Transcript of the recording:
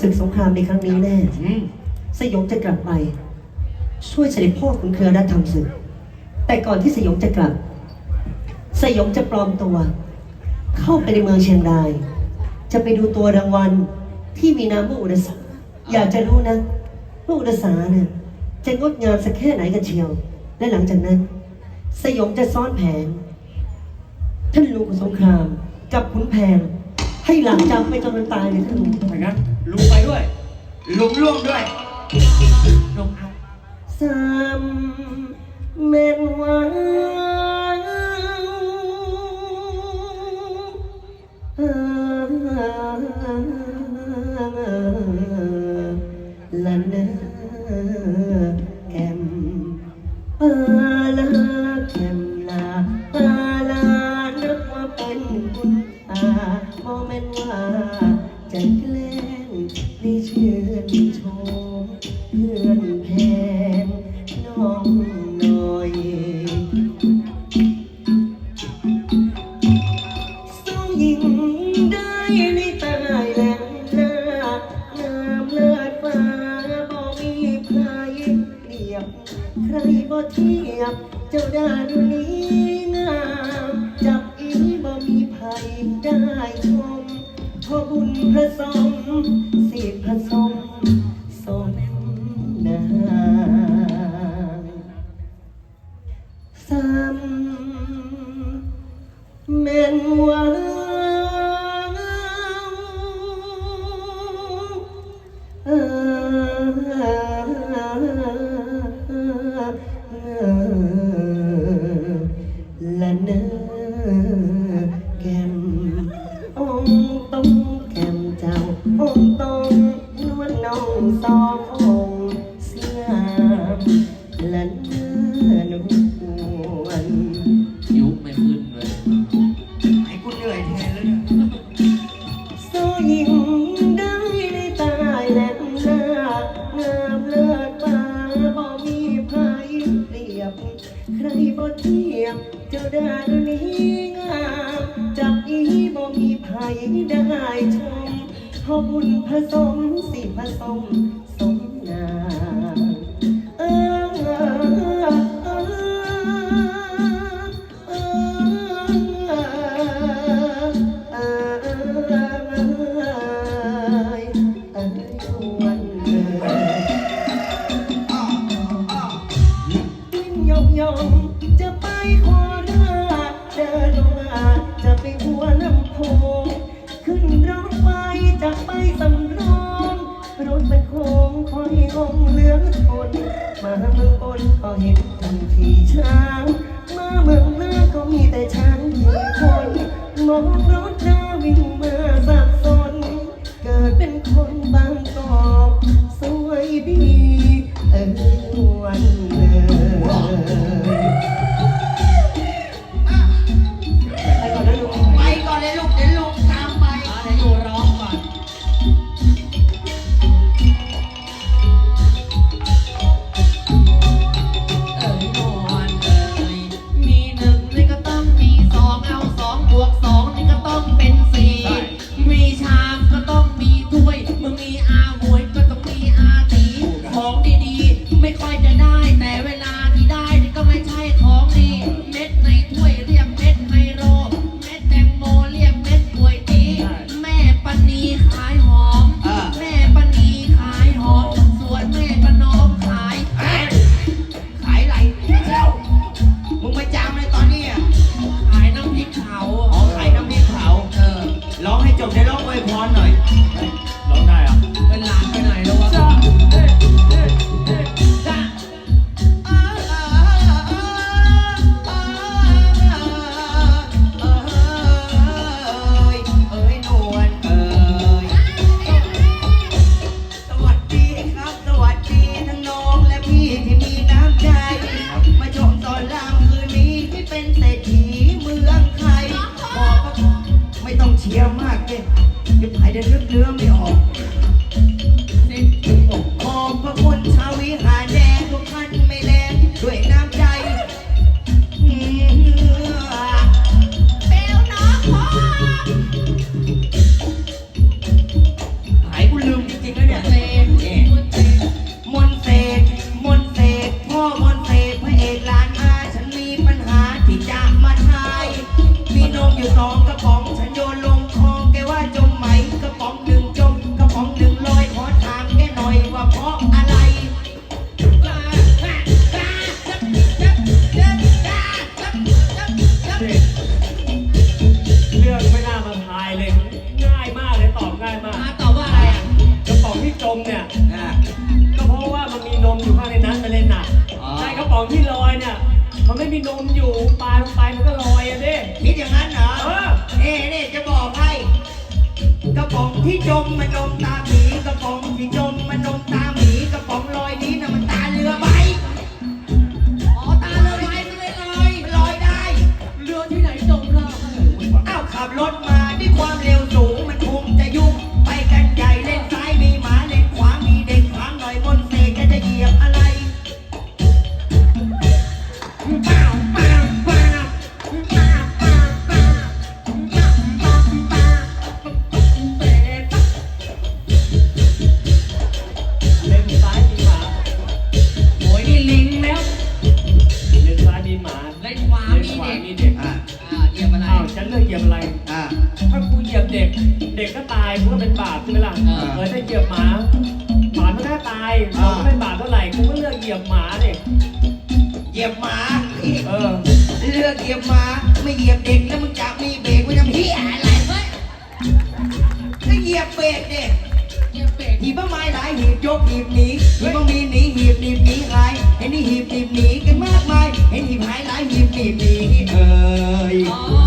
ศึกสงครามในครั้งนี้แน่อืมสยองจะกลับไป ช่วยเสด็จพ่อขุนเครือรัฐทำศึก แต่ก่อนที่สยองจะกลับ สยองจะปลอมตัว เข้าไปในเมืองเชียงราย จะไปดูตัวรางวัลที่มีนามว่าอุดสาอยากจะรู้นะว่าอุดสาเนี่ยจะงดงามสักแค่ไหนกันเชียว และหลังจากนั้น สยองจะซ้อนแผน ท่านลุงของสงครามกับขุนแผน ให้หลังจำไปจนมันตายเลยท่านลุงถ้างั้นลุงไปด้วย ลุงร่วมด้วยลุงเอาสามเม็นว่า ใครบ่เทียบ เจ้าด้านนี้งาม จับอีบ่มีภัยได้ชมพอบุญผสมสิผสมสมนา ยิงได้ในตายแหลมหน้างามเลิศฟ้าบ่มีภัยเปรียบ ใครบ่เทียบเจ้าดานนี้งามจับอีบ่มีภัยได้ชมพอบุญผสมสิผสม นก็เห็นคนที่ช้างมาเมืองหน้าก็มีแต่ช้างมีคนมองรถหน้าวิ่งมาสับสน เกิดเป็นคน ค่อยจะได้ แต่เวลาที่ได้ก็ไม่ใช่ของดี เม็ดในถ้วยเรียกเม็ดไฮโรเม็ดแตงโมเรียกเม็ดกล้วยดีแม่ปณีขายหอมอแม่ปณีขายหอม ส่วนแม่ประนอมขายขายอะไรเจ้ามึงไปจามเลยตอนนี้อะขายน้ำพริกเผาอ๋อขายน้ำพริกเผาเออร้องให้จบได้ร้องอวยพรหน่อย เชียร์มากเลยเก็บหายได้เลือกเนื้อไม่ออ อยู่ข้างในนั้นมันเลยหนักอ๋อ ใช่กระป๋องที่ลอยเนี่ย มันไม่มีนมอยู่ปลาลงไปมันก็ลอยอะดิ คิดอย่างนั้นเหรอเออเอ๊ะนี่จะบอกให้ กระป๋องที่จมมันจมตามหมีกระป๋องที่ อกเหยียบอะไรอ่า ถ้ากูเหยียบเด็ก เด็กก็ตายกูก็เป็นบาปใช่ไหมล่ะเออเออถ้าเหยียบหมาหมามันก็ตายเราก็เป็นบาปเท่าไหร่กูก็เลือกเหยียบหมาดิเหยียบหมาเออเลือกเหยียบหมาไม่เหยียบเด็กแล้วมึงจะมีเบรกไว้ทำเหี้ยอะไรเฮ้ยก็เหยียบเบรกเนี่ยเหยียบเบรกหีบไม้หลายหีบยกหีบหนีหีบมีหนีหีบหนีบหนีหายเห็นนี่หีบหนีบหนีกันมากมายเห็นหีบหายหลายหีบหนีบหนีเอ้ย อ๋ออ๋ออ๋อเออเออเออเออเออ